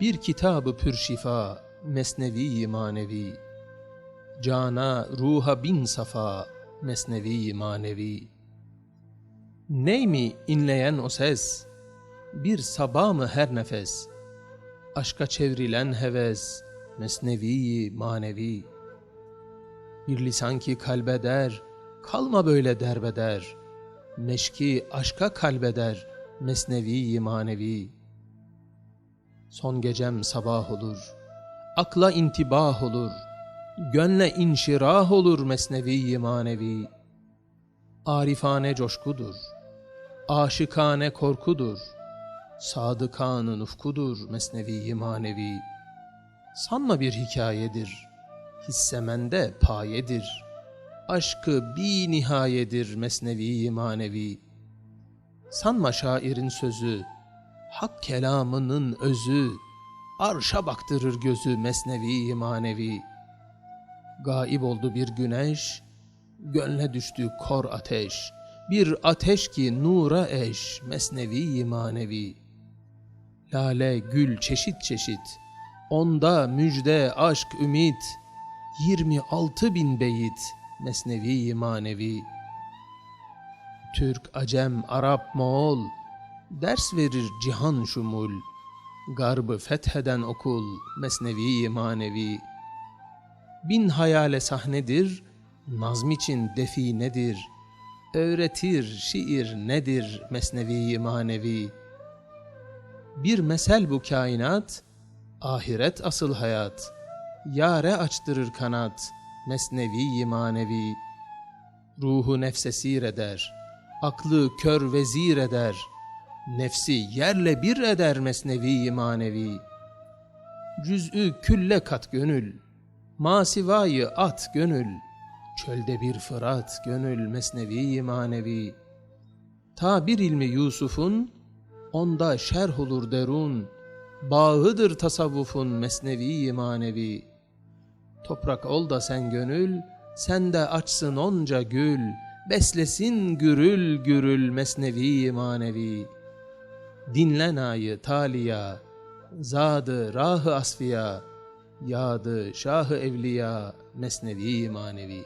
Bir kitabı pür şifa, mesnevi manevi. Cana ruha bin safa, mesnevi manevi. Ney mi inleyen o ses? Bir sabah mı her nefes? Aşka çevrilen heves, mesnevi manevi. Bir lisan ki kalbeder, kalma böyle derbeder. Meşki aşka kalbeder, mesnevi manevi. Son gecem sabah olur, akla intibah olur, gönle inşirah olur mesnevi manevi. Arifane coşkudur, aşıkane korkudur, sadıkanın ufkudur mesnevi manevi. Sanma bir hikayedir, hissemende payedir. Aşkı bir nihayedir mesnevi manevi. Sanma şairin sözü, hak kelamının özü, arşa baktırır gözü mesnevi manevi. Gaib oldu bir güneş, gönle düştü kor ateş, bir ateş ki nura eş, mesnevi manevi. Lale gül çeşit çeşit, onda müjde aşk ümit, 26 bin beyit, mesnevi manevi. Türk, Acem, Arap, Moğol, ders verir cihan şumul, garbı fetheden okul, mesnevi manevi. Bin hayale sahnedir, nazm için definedir, öğretir şiir nedir, mesnevi manevi. Bir mesel bu kainat, ahiret asıl hayat, yare açtırır kanat, mesnevi manevi. Ruhu nefse sir eder, aklı kör vezir eder, nefsi yerle bir eder mesnevi manevi. Cüz'ü külle kat gönül, masivayı at gönül, çölde bir fırat gönül mesnevi manevi. Ta bir ilmi Yusuf'un, onda şerh olur derun, bağıdır tasavvufun mesnevi manevi. Toprak ol da sen gönül, sen de açsın onca gül, beslesin gürül gürül mesnevi manevi. Dinlen ayı taliya, zadı rahı asfiya, yadı şahı evliya mesnevi manevi.